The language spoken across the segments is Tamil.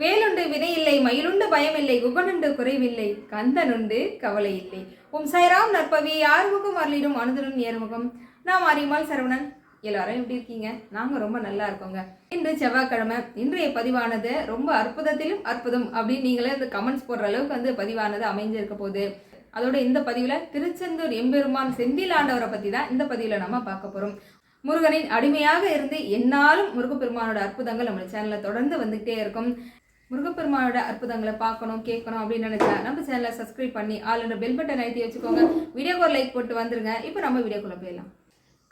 வேலுண்டு வினையில்லை மயிலுண்டு பயமில்லை குகனுண்டு குறைவில்லை கந்தனுண்டு கவலை இல்லை. உம் சைராம் நற்பவி ஆறுமுகம் அருளிடும் அனுதனும் ஏறுமுகம். நாம் அறிமால் சரவணன் எல்லாரும் எப்படி இருக்கீங்க? நாங்கள் ரொம்ப நல்லா இருக்கோங்க. இன்று செவ்வாய்க்கிழமை இன்றைய பதிவானது ரொம்ப அற்புதத்திலும் அற்புதம் அப்படின்னு நீங்களே இந்த கமெண்ட்ஸ் போடுற அளவுக்கு வந்து பதிவானது அமைஞ்சிருக்க போகுது. அதோட இந்த பதிவில் திருச்செந்தூர் எம்பெருமான் செந்தில் ஆண்டவரை பற்றி தான் இந்த பதிவில் நம்ம பார்க்க போகிறோம் முருகனின் அடிமையாக இருந்து என்னாலும் முருகப்பெருமானோட அற்புதங்கள் நம்ம சேனலில் தொடர்ந்து வந்துகிட்டே இருக்கும். முருகப்பெருமானோட அற்புதங்களை பார்க்கணும் கேட்கணும் அப்படின்னு நினைச்சா நம்ம சேனலை சப்ஸ்கிரைப் பண்ணி ஆளுநர் பெல் பட்டன் அழுத்தி வச்சுக்கோங்க. வீடியோக்கு ஒரு லைக் போட்டு வந்துருங்க. இப்போ நம்ம வீடியோக்குள்ள போயிடலாம்.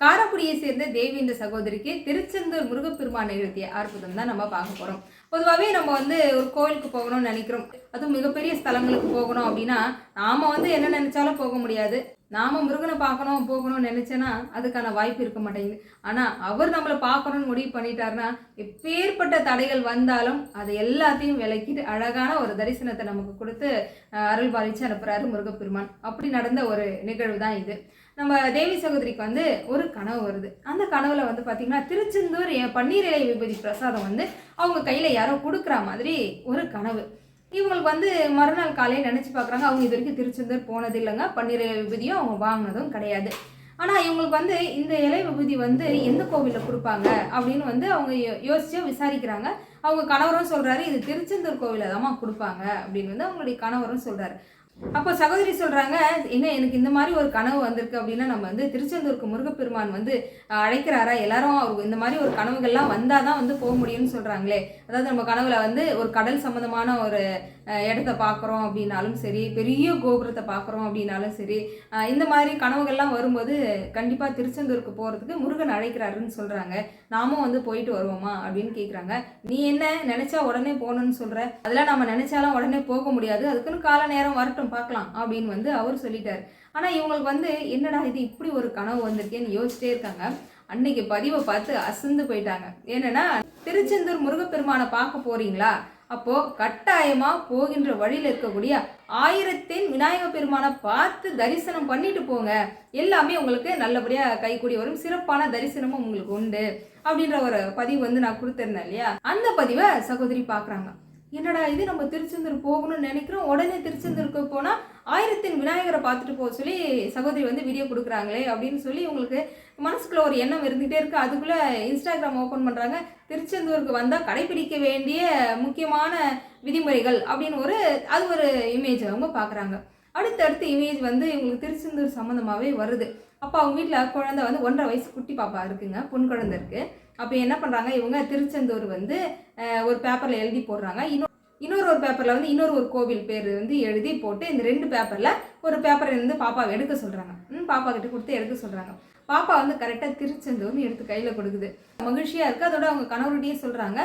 காரக்குடியை சேர்ந்த தேவி என்ற சகோதரிக்கு திருச்செந்தூர் முருகப்பெருமான் எழுதிய அற்புதம் தான் நம்ம பார்க்க போகிறோம் பொதுவாகவே நம்ம வந்து ஒரு கோயிலுக்கு போகணும்னு நினைக்கிறோம். அதுவும் மிகப்பெரிய ஸ்தலங்களுக்கு போகணும் அப்படின்னா நாம் வந்து என்ன நினைச்சாலும் போக முடியாது. நாம முருகனை பார்க்கணும் போகணும்னு நினைச்சேன்னா அதுக்கான வாய்ப்பு இருக்க மாட்டேங்குது. ஆனால் அவர் நம்மளை பார்க்கணும்னு முடிவு பண்ணிட்டாருன்னா எப்பேற்பட்ட தடைகள் வந்தாலும் அதை எல்லாத்தையும் விலக்கிட்டு அழகான ஒரு தரிசனத்தை நமக்கு கொடுத்து அருள் பாலிச்சு அனுப்புகிறாரு முருகப்பெருமான். அப்படி நடந்த ஒரு நிகழ்வு தான் இது. நம்ம தேவி சகோதரிக்கு வந்து ஒரு கனவு வருது. அந்த கனவுல வந்து பார்த்தீங்கன்னா திருச்செந்தூர் என் பன்னீர் இலை விபதி பிரசாதம் வந்து அவங்க கையில் யாரோ கொடுக்குற மாதிரி ஒரு கனவு. இவங்களுக்கு வந்து மறுநாள் காலையில் நினச்சி பார்க்குறாங்க. அவங்க இது வரைக்கும் திருச்செந்தூர் போனது இல்லைங்க. பன்னீர் விபதியும் அவங்க வாங்கினதும் கிடையாது. ஆனால் இவங்களுக்கு வந்து இந்த இலை விபூதி வந்து எந்த கோவிலில் கொடுப்பாங்க அப்படின்னு வந்து அவங்க யோ- யோசிச்சு விசாரிக்கிறாங்க. அவங்க கணவரும் சொல்கிறாரு இது திருச்செந்தூர் கோவிலில் தாம்மா கொடுப்பாங்க அப்படின்னு வந்து அவங்களுடைய கணவரும் சொல்கிறாரு அப்போ சகோதரி சொல்கிறாங்க என்ன எனக்கு இந்த மாதிரி ஒரு கனவு வந்திருக்கு அப்படின்னா நம்ம வந்து திருச்செந்தூருக்கு முருகப்பெருமான் வந்து அழைக்கிறாரா? எல்லாரும் அவருக்கு இந்த மாதிரி ஒரு கனவுகள்லாம் வந்தால் தான் வந்து போக முடியும்னு சொல்கிறாங்களே அதாவது நம்ம கனவுல வந்து ஒரு கடல் சம்மந்தமான ஒரு இடத்த பார்க்குறோம் அப்படின்னாலும் சரி பெரிய கோபுரத்தை பார்க்குறோம் அப்படின்னாலும் சரி இந்த மாதிரி கனவுகள்லாம் வரும்போது கண்டிப்பாக திருச்செந்தூருக்கு போகிறதுக்கு முருகன் அழைக்கிறாருன்னு சொல்கிறாங்க நாமும் வந்து போயிட்டு வருவோமா? அப்படின்னு கேட்குறாங்க நீ என்ன நினச்சா உடனே போகணும்னு சொல்கிற அதெல்லாம் நம்ம நினச்சாலும் உடனே போக முடியாது. அதுக்குன்னு கால நேரம் வரட்டும். பார்க்கலாம் அப்படின்னு வந்து அவர் சொல்லிட்டார். ஆனால் இவங்களுக்கு வந்து என்னடா இது இப்படி ஒரு கனவு வந்திருக்கேன்னு யோசிச்சிட்டே இருக்காங்க. அன்னைக்கு பதிவை பார்த்து அசந்து போயிட்டாங்க. என்னன்னா திருச்செந்தூர் முருகப்பெருமானை பார்க்க போறீங்களா? அப்போ கட்டாயமா போகின்ற வழியில இருக்கக்கூடிய ஆயிரத்தின் விநாயக பெருமானை பார்த்து தரிசனம் பண்ணிட்டு போங்க. எல்லாமே உங்களுக்கு நல்லபடியா கைகூடி வரும். சிறப்பான தரிசனமும் உங்களுக்கு உண்டு. அப்படின்ற ஒரு பதிவு வந்து நான் கொடுத்துருந்தேன் இல்லையா? அந்த பதிவை சகோதரி பாக்குறாங்க என்னடா இது நம்ம திருச்செந்தூர் போகணும்னு நினைக்கிறோம். உடனே திருச்செந்தூருக்கு போனால் ஆயிரத்தின் விநாயகரை பார்த்துட்டு போக சொல்லி சகோதரி வந்து வீடியோ கொடுக்குறாங்களே அப்படின்னு சொல்லி உங்களுக்கு மனசுக்குள்ள ஒரு எண்ணம் இருந்துகிட்டே இருக்குது அதுக்குள்ளே இன்ஸ்டாகிராம் ஓப்பன் பண்ணுறாங்க திருச்செந்தூருக்கு வந்தால் கடைபிடிக்க வேண்டிய முக்கியமான விதிமுறைகள் அப்படின்னு ஒரு அது ஒரு இமேஜ் அவங்க பார்க்குறாங்க. அடுத்தடுத்து இமேஜ் வந்து இவங்களுக்கு திருச்செந்தூர் சம்மந்தமாகவே வருது. அப்போ அவங்க வீட்டில் குழந்தை வந்து ஒன்றரை வயசு குட்டி பாப்பா இருக்குங்க பொன் குழந்தை இருக்குது அப்போ என்ன பண்ணுறாங்க இவங்க திருச்செந்தூர் வந்து ஒரு பேப்பரில் எழுதி போடுறாங்க. இன்னொரு இன்னொரு ஒரு பேப்பரில் வந்து இன்னொரு ஒரு கோவில் பேர் வந்து எழுதி போட்டு இந்த ரெண்டு பேப்பரில் ஒரு பேப்பரை இருந்து பாப்பாவை எடுக்க சொல்கிறாங்க ம் பாப்பா கிட்ட கொடுத்து எடுக்க சொல்கிறாங்க பாப்பா வந்து கரெக்டாக திருச்செந்தூர்னு எடுத்து கையில் கொடுக்குது. மகிழ்ச்சியாக இருக்குது அதோட அவங்க கணவர்கிட்டயே சொல்கிறாங்க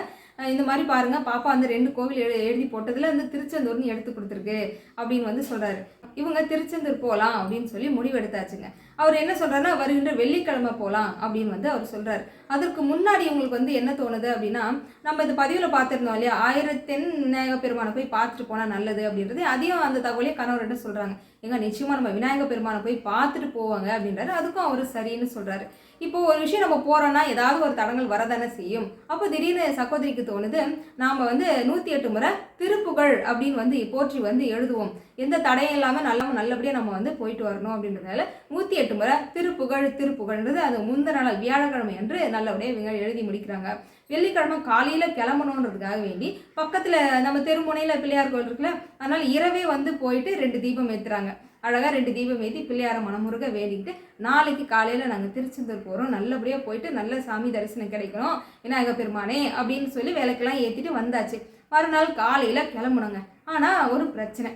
இந்த மாதிரி பாருங்கள் பாப்பா வந்து ரெண்டு கோவில் எழுதி போட்டதில் வந்து திருச்செந்தூர்னு எடுத்து கொடுத்துருக்கு அப்படின்னு வந்து சொல்கிறாரு இவங்க திருச்செந்தூர் போகலாம் அப்படின்னு சொல்லி முடிவெடுத்தாச்சுங்க. அவர் என்ன சொல்கிறாருன்னா வருகின்ற வெள்ளிக்கிழமை போகலாம் அப்படின்னு வந்து அவர் சொல்கிறார் அதற்கு முன்னாடி உங்களுக்கு வந்து என்ன தோணுது அப்படின்னா நம்ம இந்த பதிவில் பார்த்துருந்தோம் இல்லையா? ஆயிரத்தென் விநாயக பெருமானை போய் பார்த்துட்டு போனால் நல்லது அப்படின்றது அதையும் அந்த தகவலே கணவர்கிட்ட சொல்கிறாங்க எங்க நிச்சயமாக நம்ம விநாயக பெருமானை போய் பார்த்துட்டு போவாங்க அப்படின்றாரு. அதுக்கும் அவர் சரின்னு சொல்கிறாரு இப்போ ஒரு விஷயம் நம்ம போகிறோன்னா ஏதாவது ஒரு தடங்கள் வரதானே செய்யும். அப்போ திடீர்னு சகோதரிக்கு தோணுது நாம் வந்து நூற்றி எட்டு முறை திருப்புகழ் அப்படின்னு வந்து போற்றி வந்து எழுதுவோம். எந்த தடையும் இல்லாமல் நல்லா நல்லபடியாக நம்ம வந்து போயிட்டு வரணும் அப்படின்றதால நூற்றி எட்டு முறை திருப்புகழ் திருப்புகழ்ன்றது அது முந்தின நாள் வியாழக்கிழமை என்று நல்லபடியாக இவங்க எழுதி முடிக்கிறாங்க. வெள்ளிக்கிழமை காலையில் கிளம்பணுன்றதுக்காக வேண்டி பக்கத்தில் நம்ம தெருமுனையில் பிள்ளையார் கோயில் இருக்குல்ல அதனால் இரவே வந்து போயிட்டு ரெண்டு தீபம் ஏற்றுறாங்க அழகாக ரெண்டு தீபம் ஏற்றி பிள்ளையார மனமுருக வேண்டிக்கிட்டு நாளைக்கு காலையில் நாங்கள் திருச்செந்தூர் போகிறோம் நல்லபடியாக போயிட்டு நல்ல சாமி தரிசனம் கிடைக்கணும். விநாயக பெருமானே அப்படின்னு சொல்லி விளக்கெல்லாம் ஏற்றிட்டு வந்தாச்சு. மறுநாள் காலையில் கிளம்புனோங்க. ஆனால் ஒரு பிரச்சனை.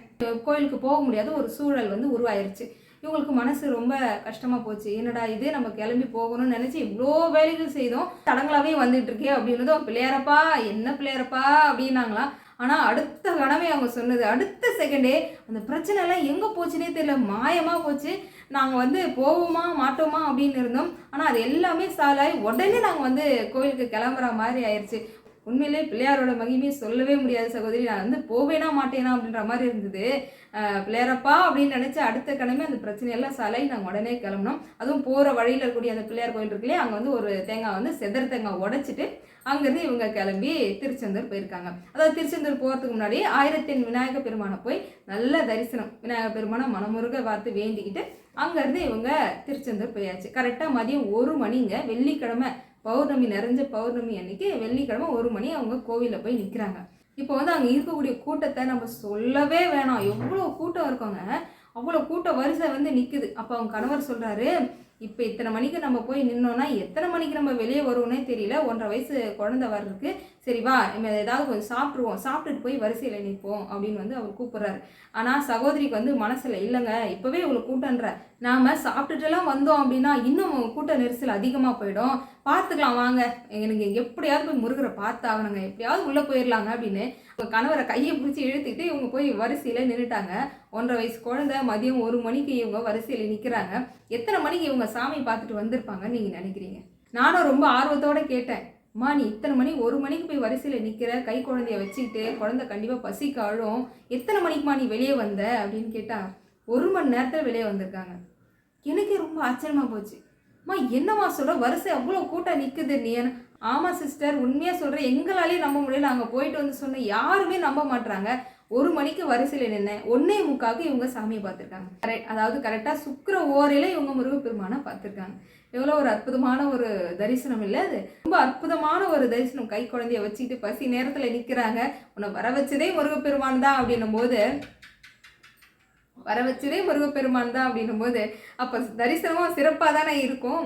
கோயிலுக்கு போக முடியாத ஒரு சூழல் வந்து உருவாயிருச்சு. இவங்களுக்கு மனசு ரொம்ப கஷ்டமாக போச்சு. என்னடா இது? நம்ம கிளம்பி போகணும்னு நினச்சி இவ்வளோ வேலைகள் செய்தோம். தடங்களாகவே வந்துட்டு இருக்கே அப்படின்னதும் பிள்ளையாரப்பா என்ன பிள்ளையாரப்பா? அப்படின்னாங்களாம். ஆனால் அடுத்த கணமே அவங்க சொன்னது அடுத்த செகண்டே அந்த பிரச்சனைலாம் எங்கே போச்சுன்னே தெரியல. மாயமாக போச்சு. நாங்கள் வந்து போவோமா மாட்டோமா அப்படின்னு இருந்தோம். ஆனால் அது எல்லாமே சாலாய் உடனே நாங்கள் வந்து கோயிலுக்கு கிளம்புற மாதிரி ஆயிடுச்சு உண்மையிலே பிள்ளையாரோட மகிமையை சொல்லவே முடியாது சகோதரி. நான் வந்து போவேனா மாட்டேனா அப்படின்ற மாதிரி இருந்தது. பிள்ளையாரப்பா அப்படின்னு நினச்சி அடுத்த கிழமை அந்த பிரச்சனையெல்லாம் சலை. நாங்கள் உடனே கிளம்பினோம். அதுவும் போகிற வழியில் இருக்கக்கூடிய அந்த பிள்ளையார் கோயில் இருக்குல்லையே அங்கே வந்து ஒரு தேங்காய் வந்து செதர் தேங்காய் உடைச்சிட்டு அங்கேருந்து இவங்க கிளம்பி திருச்செந்தூர் போயிருக்காங்க. அதாவது திருச்செந்தூர் போகிறதுக்கு முன்னாடி ஆயிரத்தின் விநாயக பெருமானை போய் நல்ல தரிசனம் விநாயக பெருமானை மனமுருக பார்த்து வேண்டிக்கிட்டு அங்கேருந்து இவங்க திருச்செந்தூர் போயாச்சு. கரெக்டாக மதியம் ஒரு மணிங்க வெள்ளிக்கிழமை பௌர்ணமி நிறைஞ்ச பௌர்ணமி அன்னைக்கு வெள்ளிக்கிழமை ஒரு மணி அவங்க கோவிலில் போய் நிற்கிறாங்க இப்போ வந்து அங்கே இருக்கக்கூடிய கூட்டத்தை நம்ம சொல்லவே வேணாம். எவ்வளோ கூட்டம் இருக்கோங்க. அவ்வளோ கூட்டம் வரிசை வந்து நிற்குது அப்போ அவங்க கணவர் சொல்கிறாரு இப்போ இத்தனை மணிக்கு நம்ம போய் நின்னோன்னா எத்தனை மணிக்கு நம்ம வெளியே வருவோன்னே தெரியல. ஒன்றரை வயசு குழந்தை வர்றதுக்கு சரி வா நம்ம ஏதாவது கொஞ்சம் சாப்பிட்ருவோம் சாப்பிட்டுட்டு போய் வரிசையில் நிற்போம் அப்படின்னு வந்து அவர் கூப்பிட்றாரு. ஆனால் சகோதரிக்கு வந்து மனசில் இல்லைங்க இப்போவே இவ்வளோ கூட்டன்ற. நாம் சாப்பிட்டுட்டுலாம் வந்தோம் அப்படின்னா இன்னும் கூட்ட நெரிசல் அதிகமாக போயிடும். பார்த்துக்கலாம் வாங்க. எனக்கு எப்படியாவது போய் முருகரை பார்த்தாகணுங்க எப்படியாவது உள்ளே போயிடலாங்க அப்படின்னு அவங்க கணவரை கையை பிடிச்சி இழுத்துக்கிட்டு இவங்க போய் வரிசையில் நின்றுட்டாங்க ஒன்றரை வயசு குழந்தை மதியம் ஒரு மணிக்கு இவங்க வரிசையில் நிற்கிறாங்க எத்தனை மணிக்கு இவங்க சாமி பார்த்துட்டு வந்திருப்பாங்கன்னு நீங்கள் நினைக்கிறீங்க? நானும் ரொம்ப ஆர்வத்தோட கேட்டேன். அம்மா நீ இத்தனை மணி ஒரு மணிக்கு போய் வரிசையில் நிற்கிற கை குழந்தைய வச்சுக்கிட்டு குழந்தை கண்டிப்பாக பசிக்கு அழும் எத்தனை மணிக்குமா நீ வெளியே வந்த? அப்படின்னு கேட்டால் ஒரு மணி நேரத்தில் வெளியே வந்திருக்காங்க. எனக்கே ரொம்ப ஆச்சரியமாக போச்சு. மா என்னம்மா சொல்கிற வரிசை அவ்வளோ கூட்டம் நிற்குது நீ. ஆமாம் சிஸ்டர் உண்மையாக சொல்கிறேன் எங்களாலேயே நம்ப முடியல. அங்கே போயிட்டு வந்து சொன்ன யாருமே நம்ப மாட்டுறாங்க ஒரு மணிக்கு வரிசையில் நின்று ஒன்னே முக்காக்கு இவங்க சாமியை பார்த்துருக்காங்க. கரெக்ட் அதாவது கரெக்டாக சுக்கிர ஓரையில் இவங்க முருகப்பெருமானை பார்த்துருக்காங்க. எவ்வளோ ஒரு அற்புதமான ஒரு தரிசனம் இல்லை அது? ரொம்ப அற்புதமான ஒரு தரிசனம். கை குழந்தைய வச்சுக்கிட்டு பசி நேரத்தில் நிற்கிறாங்க உன்னை வர வச்சதே முருகப்பெருமான் தான் அப்படின்னும் போது வர வச்சதே முருகப்பெருமான் தான் அப்படின்னும் போது அப்போ தரிசனமும் சிறப்பாக தானே இருக்கும்.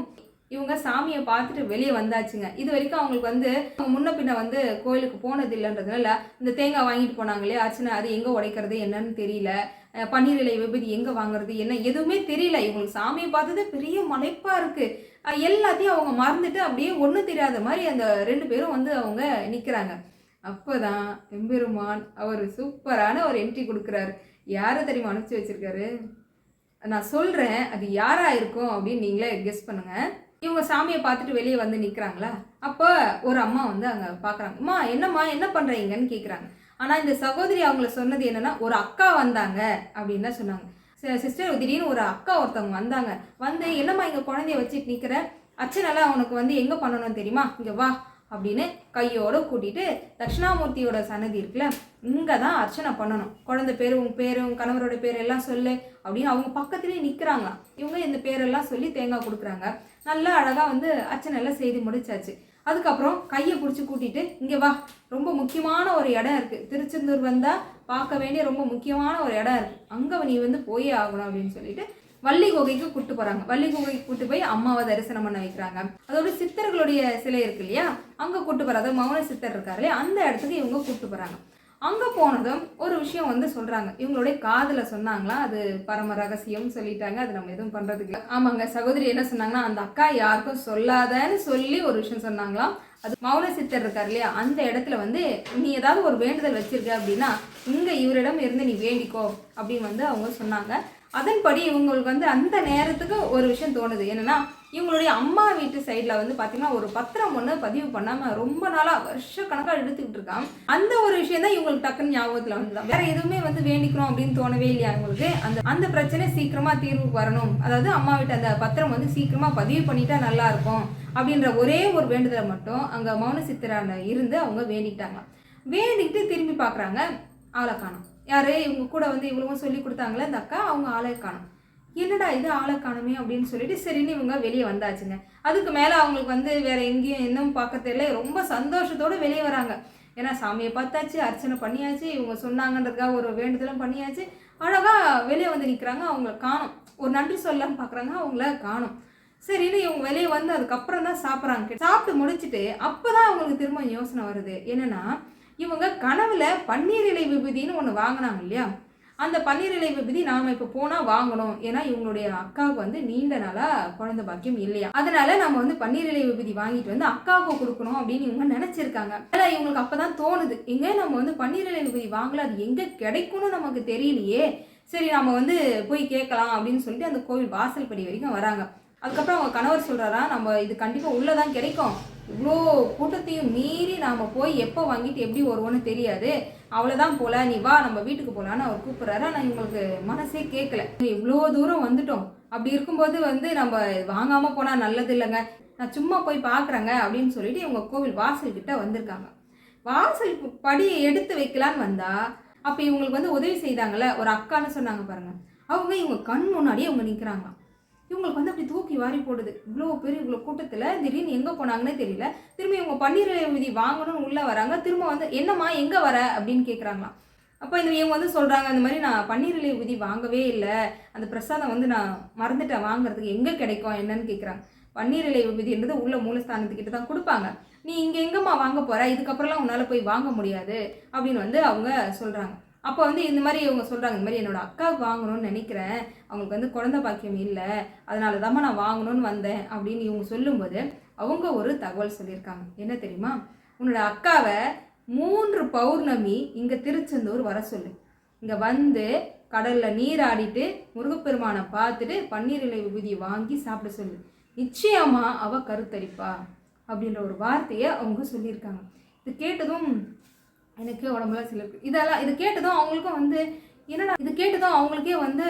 இவங்க சாமியை பார்த்துட்டு வெளியே வந்தாச்சுங்க. இது வரைக்கும் அவங்களுக்கு வந்து அவங்க முன்ன பின்ன வந்து கோயிலுக்கு போனது இல்லைன்றதுனால இந்த தேங்காய் வாங்கிட்டு போனாங்க இல்லையா அர்ச்சனை அது எங்கே உடைக்கிறது என்னன்னு தெரியல. பன்னீர் இலை விபதி எங்கே வாங்குறது என்ன எதுவுமே தெரியல. இவங்களுக்கு சாமியை பார்த்தது பெரிய மலைப்பாக இருக்குது எல்லாத்தையும் அவங்க மறந்துட்டு அப்படியே ஒன்றும் தெரியாத மாதிரி அந்த ரெண்டு பேரும் வந்து அவங்க நிற்கிறாங்க அப்போ தான் எம்பெருமான் அவர் சூப்பரான ஒரு என்ட்ரி கொடுக்குறாரு. யாரை தெரியுமா அனுப்பிச்சு வச்சுருக்காரு? நான் சொல்கிறேன் அது யாராக இருக்கும் அப்படின்னு நீங்களே கெஸ் பண்ணுங்கள் இவங்க சாமியை பார்த்துட்டு வெளியே வந்து நிற்கிறாங்களா அப்போ ஒரு அம்மா வந்து அங்கே பார்க்குறாங்க. அம்மா என்னம்மா என்ன பண்ணுறீங்கன்னு கேட்குறாங்க ஆனால் இந்த சகோதரி அவங்கள சொன்னது என்னென்னா ஒரு அக்கா வந்தாங்க. அப்படின்னு தான் சொன்னாங்க. சிஸ்டர் திடீர்னு ஒரு அக்கா ஒருத்தவங்க வந்தாங்க. வந்து என்னம்மா இங்கே குழந்தைய வச்சுட்டு நிற்கிற அச்சனெல்லாம் அவனுக்கு வந்து எங்கே பண்ணணும் தெரியுமா? இங்கே வா. அப்படின்னு கையோடு கூட்டிட்டு தட்சிணாமூர்த்தியோட சன்னதி இருக்குல்ல இங்கே தான் அர்ச்சனை பண்ணணும். குழந்தை பேர் உங்கள் பேர் உங்கள் கணவரோட பேர் எல்லாம் சொல்லு அப்படின்னு அவங்க பக்கத்துலேயே நிற்கிறாங்க இவங்க இந்த பேரெல்லாம் சொல்லி தேங்காய் கொடுக்குறாங்க. நல்லா அழகாக வந்து அர்ச்சனை எல்லாம் செய்து முடிச்சாச்சு. அதுக்கப்புறம் கையை பிடிச்சி கூட்டிட்டு இங்கே வா ரொம்ப முக்கியமான ஒரு இடம் இருக்குது திருச்செந்தூர் வந்தால் பார்க்க வேண்டிய ரொம்ப முக்கியமான ஒரு இடம் இருக்குது அங்கே நீ வந்து போயே ஆகணும் அப்படின்னு சொல்லிட்டு வள்ளி குகைக்கு கூட்டு போறாங்க. வள்ளி குகைக்கு கூட்டு போய் அம்மாவை தரிசனம் பண்ண வைக்கிறாங்க. அதோட சித்தர்களுடைய சிலை இருக்கு இல்லையா? அங்க கூட்டு போறாங்க அதாவது மௌன சித்தர் இருக்காரு இல்லையா? அந்த இடத்துக்கு இவங்க கூட்டு போறாங்க. அங்க போனதும் ஒரு விஷயம் வந்து சொல்றாங்க. இவங்களுடைய காதுல சொன்னாங்களா? அது பரம ரகசியம் சொல்லிட்டாங்க. அது நம்ம எதுவும் பண்றதுக்கு ஆமாங்க சகோதரி என்ன சொன்னாங்கன்னா அந்த அக்கா யாருக்கும் சொல்லாதன்னு சொல்லி ஒரு விஷயம் சொன்னாங்களாம் அது மௌன சித்தர் இருக்கார் இல்லையா? அந்த இடத்துல வந்து நீ ஏதாவது ஒரு வேண்டுதல் வச்சிருக்க அப்படின்னா இங்க இவரிடம் இருந்து நீ வேண்டிக்கோ அப்படின்னு வந்து அவங்க சொன்னாங்க. அதன்படி இவங்களுக்கு வந்து அந்த நேரத்துக்கு ஒரு விஷயம் தோணுது. என்னென்னா இவங்களுடைய அம்மா வீட்டு சைடில் வந்து பார்த்தீங்கன்னா ஒரு பத்திரம் ஒன்று பதிவு பண்ணாமல் ரொம்ப நாளாக வருஷ கணக்காக எடுத்துக்கிட்டு இருக்கான். அந்த ஒரு விஷயம் தான் இவங்களுக்கு டக்குன்னு ஞாபகத்தில் வந்துதான் வேற எதுவுமே வந்து வேண்டிக்கிறோம் அப்படின்னு தோணவே இல்லையா இவங்களுக்கு? அந்த அந்த பிரச்சனை சீக்கிரமாக தீர்வுக்கு வரணும். அதாவது அம்மா வீட்டு அந்த பத்திரம் வந்து சீக்கிரமாக பதிவு பண்ணிட்டா நல்லா இருக்கும் அப்படின்ற ஒரே ஒரு வேண்டுதலை மட்டும் அங்கே மௌன சித்திரான இருந்து அவங்க வேண்டிக்கிட்டாங்க. வேண்டிக்கிட்டு திரும்பி பார்க்குறாங்க ஆளை காணும் யார் இவங்க கூட வந்து இவ்வளவும் சொல்லி கொடுத்தாங்களே? அந்த அக்கா அவங்க ஆளை காணும். என்னடா இது ஆளை காணுமே அப்படின்னு சொல்லிட்டு சரின்னு இவங்க வெளியே வந்தாச்சுங்க. அதுக்கு மேலே அவங்களுக்கு வந்து வேற எங்கேயும் இன்னும் பார்க்க தெரியல. ரொம்ப சந்தோஷத்தோடு வெளியே வராங்க. ஏன்னா சாமியை பார்த்தாச்சு அர்ச்சனை பண்ணியாச்சு இவங்க சொன்னாங்கன்றதுக்காக ஒரு வேண்டுதலும் பண்ணியாச்சு. அழகாக வெளியே வந்து நிற்கிறாங்க அவங்கள காணும். ஒரு நன்றி சொல்லலாம்னு பார்க்குறாங்க அவங்கள காணும். சரின்னு இவங்க வெளியே வந்து அதுக்கப்புறம் தான் சாப்பிட்றாங்க. சாப்பிட்டு முடிச்சுட்டு அப்போ தான் அவங்களுக்கு திரும்ப யோசனை வருது. என்னென்னா இவங்க கனவுல பன்னீர் இலை விபூதின்னு ஒன்று வாங்கினாங்க இல்லையா? அந்த பன்னீர் இலை விபூதி நாம இப்போ போனால் வாங்கணும். ஏன்னா இவங்களுடைய அக்காவுக்கு வந்து நீண்ட நாளாக குழந்தை பாக்கியம் இல்லையா? அதனால நம்ம வந்து பன்னீர் இலை விபூதி வாங்கிட்டு வந்து அக்காவுக்கு கொடுக்கணும் அப்படின்னு இவங்க நினச்சிருக்காங்க. ஆனால் இவங்களுக்கு அப்போ தான் தோணுது. எங்க நம்ம வந்து பன்னீர் இலை விபூதி வாங்கல அது எங்கே கிடைக்கும்னு நமக்கு தெரியலையே. சரி நம்ம வந்து போய் கேட்கலாம் அப்படின்னு சொல்லிட்டு அந்த கோவில் வாசல் படி வரைக்கும் வராங்க. அதுக்கப்புறம் அவங்க கணவர் சொல்றாரா நம்ம இது கண்டிப்பாக உள்ளே தான் கிடைக்கும். இவ்வளோ கூட்டத்தையும் மீறி நாம் போய் எப்போ வாங்கிட்டு எப்படி வருவோன்னு தெரியாது. அவ்வளோதான் போல நீ வா நம்ம வீட்டுக்கு போகலான்னு அவர் கூப்பிட்றாரு. ஆனால் இவங்களுக்கு மனசே கேட்கல இவ்வளோ தூரம் வந்துட்டோம். அப்படி இருக்கும்போது வந்து நம்ம வாங்காமல் போனால் நல்லது இல்லைங்க. நான் சும்மா போய் பார்க்குறேங்க அப்படின்னு சொல்லிட்டு இவங்க கோவில் வாசல் கிட்ட வந்திருக்காங்க. வாசல் படியை எடுத்து வைக்கலான்னு வந்தால் அப்போ இவங்களுக்கு வந்து உதவி செய்தாங்கள்ல ஒரு அக்கான்னு சொன்னாங்க பாருங்கள் அவங்க இவங்க கண் முன்னாடியே அவங்க நிற்கிறாங்க இவங்களுக்கு வந்து அப்படி தூக்கி வாரி போடுது. இவ்வளோ பேர் இவ்வளோ கூட்டத்தில் திடீர்னு எங்கே போனாங்கன்னே தெரியல. திரும்ப இவங்க பன்னீர் விதி வாங்கணும்னு உள்ளே வராங்க. திரும்ப வந்து என்னம்மா எங்கே வர? அப்படின்னு கேட்குறாங்களாம் அப்போ இந்த இவங்க வந்து சொல்கிறாங்க இந்த மாதிரி நான் பன்னீர் விதி வாங்கவே இல்லை. அந்த பிரசாதம் வந்து நான் மறந்துட்டேன். வாங்குறதுக்கு எங்கே கிடைக்கும்? என்னன்னு கேட்குறாங்க பன்னீர் இலை விதின்றது உள்ள மூலஸ்தானத்துக்கிட்ட தான் கொடுப்பாங்க. நீ இங்கே எங்கேம்மா வாங்க போகிற இதுக்கப்புறம்லாம் உன்னால் போய் வாங்க முடியாது. அப்படின்னு வந்து அவங்க சொல்கிறாங்க அப்போ வந்து இந்த மாதிரி இவங்க சொல்கிறாங்க இந்த மாதிரி என்னோட அக்கா வாங்கணும்னு நினைக்கிறேன். அவங்களுக்கு வந்து குழந்தை பாக்கியம் இல்லை. அதனால தாம்மா நான் வாங்கணும்னு வந்தேன் அப்படின்னு இவங்க சொல்லும்போது அவங்க ஒரு தகவல் சொல்லியிருக்காங்க. என்ன தெரியுமா? உன்னோட அக்காவை மூன்று பௌர்ணமி இங்கே திருச்செந்தூர் வர சொல்லு. இங்கே வந்து கடலில் நீராடிட்டு முருகப்பெருமானை பார்த்துட்டு பன்னீர் இலை விபூதி வாங்கி சாப்பிட சொல்லு. நிச்சயமாக அவள் கருத்தரிப்பா அப்படின்ற ஒரு வார்த்தையை அவங்க சொல்லியிருக்காங்க. இது கேட்டதும் எனக்கு உடம்புலாம் சில இதெல்லாம் இது கேட்டதும் அவங்களுக்கும் வந்து என்னடா இது கேட்டதும் அவங்களுக்கே வந்து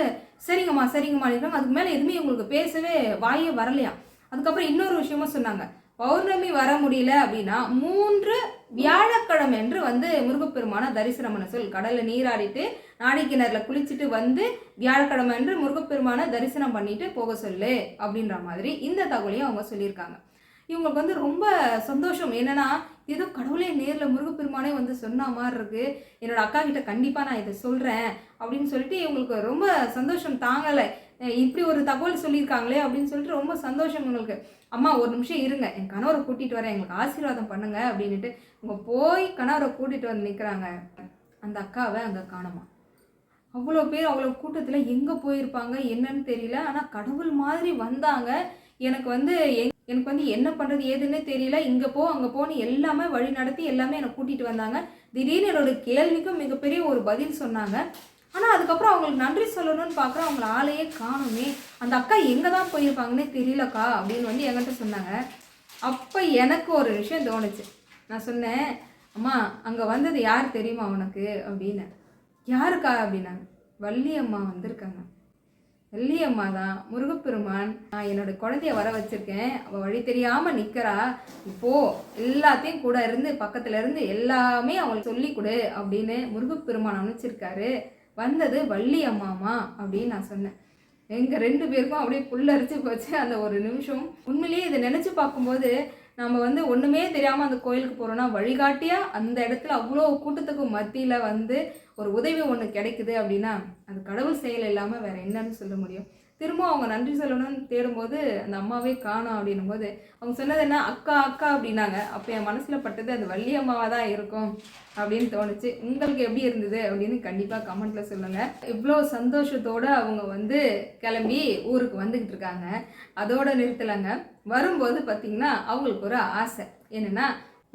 சரிங்கம்மா சரிங்கம்மா இருக்காங்க அதுக்கு மேலே எதுவுமே உங்களுக்கு பேசவே வாயே வரலையா? அதுக்கப்புறம் இன்னொரு விஷயமும் சொன்னாங்க. பௌர்ணமி வர முடியல அப்படின்னா மூன்று வியாழக்கிழமை என்று வந்து முருகப்பெருமான தரிசனம் பண்ண சொல் கடலில் நீராடிட்டு நாடிக்கிணறுல குளிச்சுட்டு வந்து வியாழக்கிழமை என்று முருகப்பெருமான தரிசனம் பண்ணிட்டு போக சொல்லு அப்படின்ற மாதிரி இந்த தகவலையும் அவங்க சொல்லியிருக்காங்க. இவங்களுக்கு வந்து ரொம்ப சந்தோஷம். என்னென்னா ஏதோ கடவுளே நேரில் முருகப்பெருமானே வந்து சொன்ன மாதிரி இருக்குது என்னோடய அக்கா கிட்ட கண்டிப்பாக நான் இதை சொல்கிறேன் அப்படின்னு சொல்லிட்டு இவங்களுக்கு ரொம்ப சந்தோஷம் தாங்கலை. இப்படி ஒரு தகவல் சொல்லியிருக்காங்களே அப்படின்னு சொல்லிட்டு ரொம்ப சந்தோஷம் உங்களுக்கு அம்மா ஒரு நிமிஷம் இருங்க. என் கணவரை கூட்டிகிட்டு வரேன். எங்களுக்கு ஆசீர்வாதம் பண்ணுங்க அப்படின்ட்டு இவங்க போய் கணவரை கூட்டிகிட்டு வந்து நிற்கிறாங்க அந்த அக்காவை அங்கே காணுமா. அவ்வளோ பேர் அவ்வளோ கூட்டத்தில் எங்கே போயிருப்பாங்க என்னன்னு தெரியல. ஆனால் கடவுள் மாதிரி வந்தாங்க. எனக்கு வந்து எங்- எனக்கு வந்து என்ன பண்ணுறது ஏதுன்னே தெரியல. இங்கே போ அங்கே போன்னு எல்லாமே வழி நடத்தி எல்லாமே என்னை கூட்டிகிட்டு வந்தாங்க. திடீர்னு என்னோட கேள்விக்கும் மிகப்பெரிய ஒரு பதில் சொன்னாங்க. ஆனால் அதுக்கப்புறம் அவங்களுக்கு நன்றி சொல்லணும்னு பார்க்குறேன் அவங்கள ஆளையே காணுமே. அந்த அக்கா எங்கே தான் போயிருப்பாங்கன்னே தெரியலக்கா அப்படின்னு வந்து என்கிட்ட சொன்னாங்க. அப்போ எனக்கு ஒரு விஷயம் தோணுச்சு. நான் சொன்னேன் அம்மா அங்கே வந்தது யார் தெரியுமா உனக்கு? அப்படின்னு. யாருக்கா? அப்படின்னாங்க. வள்ளி அம்மா வந்திருக்காங்க. வெள்ளியம்மா தான் முருகப்பெருமான் நான் என்னோட குழந்தைய வர வச்சிருக்கேன். அவள் வழி தெரியாம நிக்கிறா. இப்போ எல்லாத்தையும் கூட இருந்து பக்கத்துல இருந்து எல்லாமே அவளுக்கு சொல்லி கொடு அப்படின்னு முருகப்பெருமான் அனுப்பிச்சிருக்காரு. வந்தது வள்ளி அம்மாமா அப்படின்னு நான் சொன்னேன். எங்க ரெண்டு பேருக்கும் அப்படியே புல்லரிச்சு போச்சு அந்த ஒரு நிமிஷம். உண்மையிலேயே இதை நினைச்சு பார்க்கும்போது நம்ம வந்து ஒன்றுமே தெரியாமல் அந்த கோயிலுக்கு போகிறோன்னா வழிகாட்டியாக அந்த இடத்துல அவ்வளோ கூட்டத்துக்கு மத்தியில் வந்து ஒரு உதவி ஒன்று கிடைக்குது அப்படின்னா அது கடவுள் செயல் இல்லாமல் வேறு என்னன்னு சொல்ல முடியும். திரும்ப அவங்க நன்றி சொல்லணும்னு தேடும்போது அந்த அம்மாவே காணும் அப்படின்னும் போது அவங்க சொன்னது என்ன? அக்கா அக்கா அப்படின்னாங்க. அப்போ என் மனசில் பட்டது அது வள்ளி அம்மாவாக தான் இருக்கும் அப்படின்னு தோணுச்சு. உங்களுக்கு எப்படி இருந்தது? அப்படின்னு கண்டிப்பாக கமெண்ட்டில் சொல்லுங்கள் இவ்வளோ சந்தோஷத்தோடு அவங்க வந்து கிளம்பி ஊருக்கு வந்துக்கிட்டு இருக்காங்க. அதோட நிறுத்தலைங்க. வரும்போது பார்த்திங்கன்னா அவங்களுக்கு ஒரு ஆசை. என்னென்னா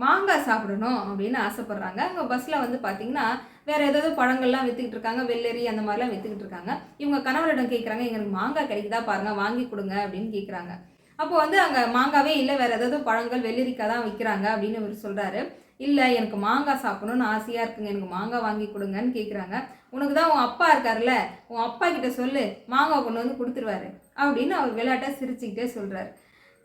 மாங்காய் சாப்பிடணும் அப்படின்னு ஆசைப்பட்றாங்க. அங்கே பஸ்ஸில் வந்து பார்த்திங்கன்னா வேற ஏதாவது பழங்கள்லாம் வித்துக்கிட்டு இருக்காங்க வெள்ளரி அந்த மாதிரிலாம் வித்துக்கிட்டு இருக்காங்க. இவங்க கணவரிடம் கேட்குறாங்க எங்களுக்கு மாங்காய் கிடைக்குதா பாருங்க வாங்கி கொடுங்க அப்படின்னு கேட்குறாங்க அப்போ வந்து அங்கே மாங்காவே இல்லை வேற ஏதாவது பழங்கள் வெள்ளரிக்காய் தான் விற்கிறாங்க அப்படின்னு இவர் சொல்றாரு. இல்லை எனக்கு மாங்காய் சாப்பிடணும்னு ஆசையாக இருக்குங்க எனக்கு மாங்காய் வாங்கி கொடுங்கன்னு கேட்குறாங்க உனக்கு தான் உன் அப்பா இருக்காருல்ல உன் அப்பா கிட்ட சொல்லு மாங்காய் கொண்டு வந்து கொடுத்துருவாரு அப்படின்னு அவர் விளையாட்டை சிரிச்சுக்கிட்டே சொல்கிறாரு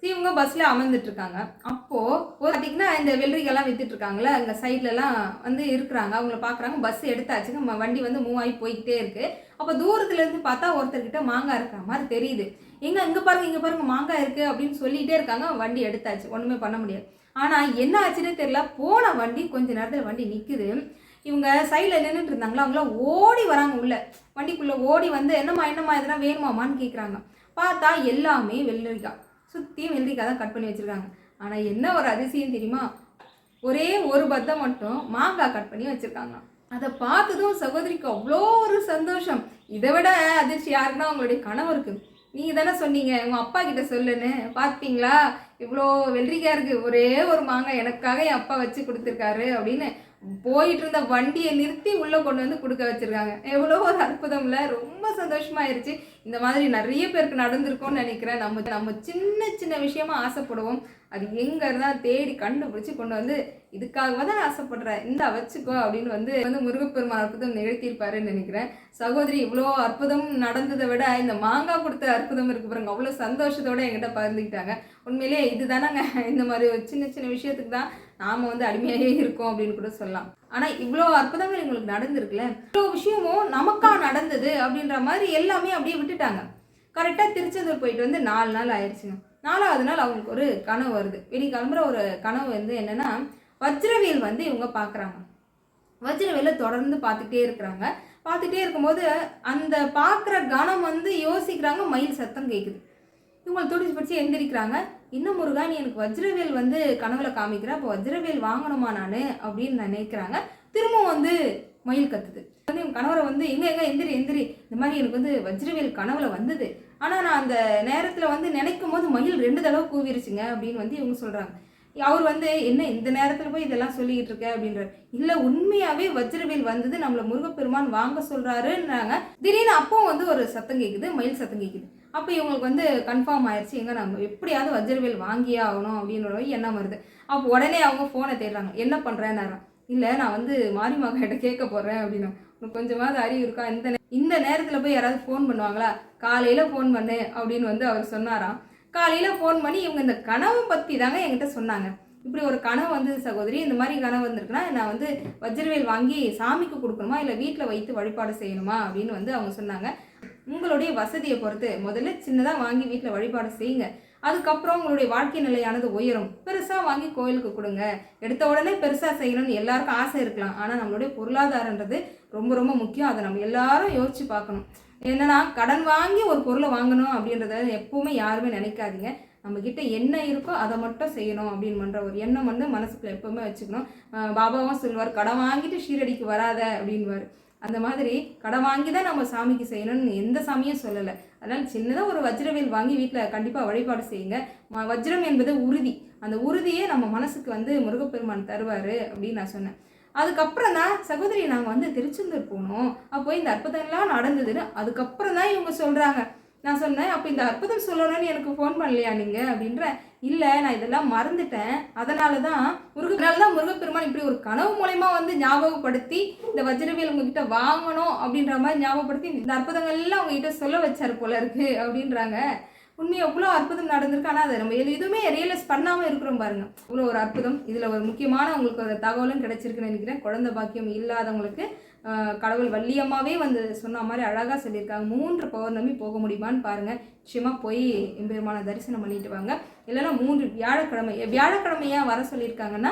இவங்க பஸ்ல அமர்ந்துட்டு இருக்காங்க அப்போ ஒரு பார்த்தீங்கன்னா இந்த வெள்ளரிக்கெல்லாம் வித்துட்டு இருக்காங்களே அங்க சைட்ல எல்லாம் வந்து இருக்கிறாங்க. அவங்கள பாக்குறாங்க. பஸ் எடுத்தாச்சுங்க நம்ம வண்டி வந்து மூவ் ஆகி போய்கிட்டே இருக்கு. அப்ப தூரத்துல இருந்து பார்த்தா ஒருத்தர்கிட்ட மாங்காய் இருக்கிற மாதிரி தெரியுது. எங்க இங்க பாருங்க இங்க பாருங்க மாங்காய் இருக்கு அப்படின்னு சொல்லிட்டே இருக்காங்க. வண்டி எடுத்தாச்சு. ஒண்ணுமே பண்ண முடியாது. ஆனா என்ன ஆச்சுன்னே தெரியல. போன வண்டி கொஞ்ச நேரத்துல வண்டி நிக்குது. இவங்க சைடில் நின்றுட்டு இருந்தாங்களா? அவங்களாம் ஓடி வராங்க உள்ள. வண்டிக்குள்ளே ஓடி வந்து என்னம்மா என்னம்மா எதனா வேணுமாமான்னு கேட்குறாங்க பார்த்தா எல்லாமே வெள்ளரிக்காய். சுற்றியும் வெள்ளரிக்காய் தான் கட் பண்ணி வச்சுருக்காங்க. ஆனால் என்ன ஒரு அதிசயம் தெரியுமா? ஒரே ஒரு பத்தை மட்டும் மாங்காய் கட் பண்ணி வச்சுருக்காங்க. அதை பார்த்ததும் சகோதரிக்கு அவ்வளோ ஒரு சந்தோஷம். இதை விட அதிர்ச்சி யாருன்னா அவங்களுடைய கணவருக்கு. நீங்கள் தானே சொன்னீங்க. உங்கள் அப்பா கிட்ட சொல்லுன்னு. பார்த்தீங்களா இவ்வளோ வெள்ளரிக்காய் இருக்குது ஒரே ஒரு மாங்காய் எனக்காக என் அப்பா வச்சு கொடுத்துருக்காரு அப்படின்னு போயிட்டு இருந்த வண்டியை நிறுத்தி உள்ளே கொண்டு வந்து கொடுக்க வச்சுருக்காங்க. எவ்வளோ ஒரு அற்புதம்ல ரொம்ப சந்தோஷமாயிருச்சு. இந்த மாதிரி நிறைய பேருக்கு நடந்திருக்கும்னு நினைக்கிறேன். நம்ம நம்ம சின்ன சின்ன விஷயமா ஆசைப்படுவோம். அது எங்கே இருந்தால் தேடி கண்டுபிடிச்சி கொண்டு வந்து இதுக்காக தான் ஆசைப்படுறேன் இந்த வச்சுக்கோ அப்படின்னு வந்து வந்து முருகப்பெருமான் அற்புதம் நிகழ்த்தியிருப்பாருன்னு நினைக்கிறேன். சகோதரி இவ்வளோ அற்புதம் நடந்ததை விட இந்த மாங்காய் கொடுத்த அற்புதம் இருக்கு பாருங்க. அவ்வளோ சந்தோஷத்தோட என்கிட்ட பகிர்ந்துக்கிட்டாங்க. உண்மையிலேயே இதுதானங்க. இந்த மாதிரி ஒரு சின்ன சின்ன விஷயத்துக்கு தான் நாம வந்து அடிமையாகவே இருக்கோம் அப்படின்னு கூட சொல்லலாம். ஆனால் இவ்வளோ அற்புதங்கள் எங்களுக்கு நடந்திருக்குல்ல? இவ்வளோ விஷயமும் நமக்கா நடந்தது அப்படின்ற மாதிரி எல்லாமே அப்படியே விட்டுட்டாங்க. கரெக்டாக திருச்செந்தூர் போயிட்டு வந்து நாலு நாள் ஆயிடுச்சுங்க. நாலாவது நாள் அவங்களுக்கு ஒரு கனவு வருது. வெளி கிளம்புற ஒரு கனவு வந்து என்னன்னா வஜ்ரவேல் வந்து இவங்க பார்க்குறாங்க வஜ்ரவேலை தொடர்ந்து பார்த்துட்டே இருக்கிறாங்க. பார்த்துட்டே இருக்கும்போது அந்த பார்க்குற கணம் வந்து யோசிக்கிறாங்க மயில் சத்தம் கேட்குது இவங்களை துடிச்சு பிடிச்சி எந்திரிக்கிறாங்க. இன்னும் முருகா நீ எனக்கு வஜ்ரவேல் வந்து கனவுல காமிக்கிற அப்போ வஜ்ரவேல் வாங்கணுமா நான்? அப்படின்னு நினைக்கிறாங்க. திரும்பவும் வந்து மயில் கத்துது. வந்து என் கணவரை வந்து எங்க எங்க எந்திரி எந்திரி. இந்த மாதிரி எனக்கு வந்து வஜ்ரவேல் கனவுல வந்தது. ஆனால் நான் அந்த நேரத்தில் வந்து நினைக்கும் போது மயில் ரெண்டு தடவை கூவிருச்சுங்க அப்படின்னு வந்து இவங்க சொல்கிறாங்க அவர் வந்து என்ன இந்த நேரத்தில் போய் இதெல்லாம் சொல்லிக்கிட்டு இருக்க? அப்படின்றார். இல்லை உண்மையாகவே வஜ்ரவேல் வந்தது நம்மளை முருகப்பெருமான் வாங்க சொல்கிறாருன்றாங்க திடீர்னு அப்போ வந்து ஒரு சத்தம் கேட்குது மயில் சத்தம் கேட்குது அப்போ இவங்களுக்கு வந்து கன்ஃபார்ம் ஆயிடுச்சு எங்கே நம்ம எப்படியாவது வஜ்ரவேல் வாங்கியே ஆகணும் அப்படின்ற எண்ணம் வருது. அப்போ உடனே அவங்க ஃபோனை தேடுறாங்க. என்ன பண்ணுறேன்னாராம் இல்லை நான் வந்து மாரிமா கிட்ட கேட்க போகிறேன் அப்படின்னா. உனக்கு கொஞ்சமாவது அறிவு இருக்கா? இந்த இந்த நேரத்தில் போய் யாராவது ஃபோன் பண்ணுவாங்களா? காலையில் ஃபோன் பண்ணு அப்படின்னு வந்து அவர் சொன்னாராம். காலையில் ஃபோன் பண்ணி இவங்க இந்த கனவை பற்றி தாங்க என்கிட்ட சொன்னாங்க. இப்படி ஒரு கனவு வந்து சகோதரி இந்த மாதிரி கனவு வந்திருக்குன்னா நான் வந்து வஜ்ரவேல் வாங்கி சாமிக்கு கொடுக்கணுமா? இல்லை வீட்டில் வைத்து வழிபாடு செய்யணுமா? அப்படின்னு வந்து அவங்க சொன்னாங்க. உங்களுடைய வசதியை பொறுத்து முதல்ல சின்னதாக வாங்கி வீட்டில் வழிபாடு செய்யுங்க. அதுக்கப்புறம் உங்களுடைய வாழ்க்கை நிலையானது உயரும். பெருசாக வாங்கி கோயிலுக்கு கொடுங்க. எடுத்த உடனே பெருசாக செய்யணும்னு எல்லாருக்கும் ஆசை இருக்கலாம். ஆனால் நம்மளுடைய பொருளாதாரன்றது ரொம்ப ரொம்ப முக்கியம். அதை நம்ம எல்லாரும் யோசிச்சு பார்க்கணும். என்னன்னா கடன் வாங்கி ஒரு பொருளை வாங்கணும் அப்படின்றத எப்பவுமே யாருமே நினைக்காதீங்க. நம்மக்கிட்ட என்ன இருக்கோ அதை மட்டும் செய்யணும் அப்படின்னு பண்ணுற ஒரு எண்ணம் வந்து மனசுக்குள்ள எப்பவுமே வச்சுக்கணும். பாபாவும் சொல்லுவார் கடன் வாங்கிட்டு ஷீரடிக்கு வராத அப்படின்வார் அந்த மாதிரி கடன் வாங்கி தான் நம்ம சாமிக்கு செய்யணும்னு எந்த சாமியும் சொல்லலை. அதனால் சின்னதாக ஒரு வஜ்ரவேல் வாங்கி வீட்டில் கண்டிப்பாக வழிபாடு செய்யுங்க. வஜ்ரம் என்பது உறுதி. அந்த உறுதியே நம்ம மனசுக்கு வந்து முருகப்பெருமான் தருவார் அப்படின்னு நான் சொன்னேன். அதுக்கப்புறம் தான் சகோதரி நாங்கள் வந்து திருச்செந்தூர் போனோம். அப்போ இந்த அற்புதம்லாம் நடந்ததுன்னு அதுக்கப்புறம் தான் இவங்க சொல்கிறாங்க நான் சொன்னேன் அப்போ இந்த அற்புதம் சொல்லணும்னு எனக்கு ஃபோன் பண்ணலையா நீங்கள் அப்படின்ற இல்லை நான் இதெல்லாம் மறந்துட்டேன். அதனால தான் முருகனால தான் முருகப்பெருமான் இப்படி ஒரு கனவு மூலயமா வந்து ஞாபகப்படுத்தி இந்த வஜ்ரவியல் உங்ககிட்ட வாங்கணும் அப்படின்ற மாதிரி ஞாபகப்படுத்தி இந்த அற்புதங்கள் எல்லாம் உங்ககிட்ட சொல்ல வச்சாரு போல இருக்கு அப்படின்றாங்க. உண்மை எவ்வளோ அற்புதம் நடந்திருக்கு. ஆனால் அதை நம்ம எது- எதுவுமே ரியலைஸ் பண்ணாமல் இருக்கிறோம் பாருங்க. இவ்வளோ ஒரு அற்புதம். இதில் ஒரு முக்கியமான உங்களுக்கு ஒரு தகவலும் கிடைச்சிருக்குன்னு நினைக்கிறேன். குழந்தை பாக்கியம் இல்லாதவங்களுக்கு கடவுள் வள்ளியம்மாவே வந்து சொன்ன மாதிரி அழகாக சொல்லியிருக்காங்க. மூன்று பௌர்ணமி போக முடியுமான்னு பாருங்க. நிச்சயமாக போய் எம்பெருமான தரிசனம் பண்ணிட்டு வாங்க. இல்லைன்னா மூன்று வியாழக்கிழமை வியாழக்கிழமை ஏன் வர சொல்லியிருக்காங்கன்னா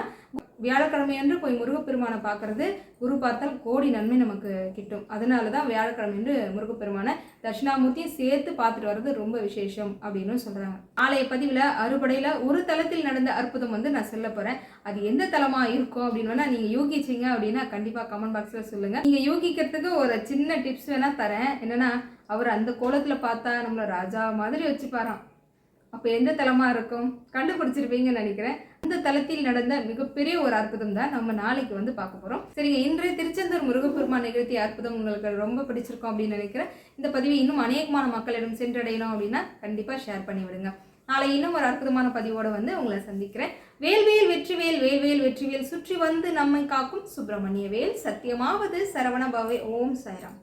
வியாழக்கிழமை அன்று போய் முருகப்பெருமானை பார்க்கறது குரு பார்த்தால் கோடி நன்மை நமக்கு கிட்டும். அதனால தான் வியாழக்கிழமை என்று முருகப்பெருமானை தட்சிணாமூர்த்தியும் சேர்த்து பார்த்துட்டு வர்றது ரொம்ப விசேஷம் அப்படின்னு சொல்கிறாங்க ஆலய பதிவில் அறுபடையில் ஒரு தலத்தில் நடந்த அற்புதம் வந்து நான் சொல்ல போகிறேன் அது எந்த தளமாக இருக்கும் அப்படின்னு வேணால் நீங்கள் யூகிச்சீங்க அப்படின்னா கண்டிப்பாக கமெண்ட் பாக்ஸில் சொல்லுங்கள் நீங்கள் யூகிக்கிறதுக்கு ஒரு சின்ன டிப்ஸ் வேணால் தரேன். என்னன்னா அவர் அந்த கோலத்தில் பார்த்தா நம்மளை ராஜா மாதிரி வச்சுப்பாராம். அப்போ எந்த தலமாக இருக்கும்? கண்டுபிடிச்சிருப்பீங்கன்னு நினைக்கிறேன். அந்த தலத்தில் நடந்த மிகப்பெரிய ஒரு அற்புதம் தான் நம்ம நாளைக்கு வந்து பார்க்க போகிறோம் சரிங்க இன்றைய திருச்செந்தூர் முருகப்பெருமான் நிகழ்த்திய அற்புதம் உங்களுக்கு ரொம்ப பிடிச்சிருக்கும் அப்படின்னு நினைக்கிறேன். இந்த பதிவை இன்னும் அநேகமான மக்களிடம் சென்றடையணும் அப்படின்னா கண்டிப்பாக ஷேர் பண்ணி விடுங்க நாளை இன்னும் ஒரு அற்புதமான பதிவோடு வந்து உங்களை சந்திக்கிறேன். வேல்வேல் வெற்றிவேல் வேல்வேல் வெற்றிவேல் சுற்றி வந்து நம்மை காக்கும் சுப்பிரமணிய வேல். சத்தியமாவது சரவண பவே. ஓம் சாய்ராம்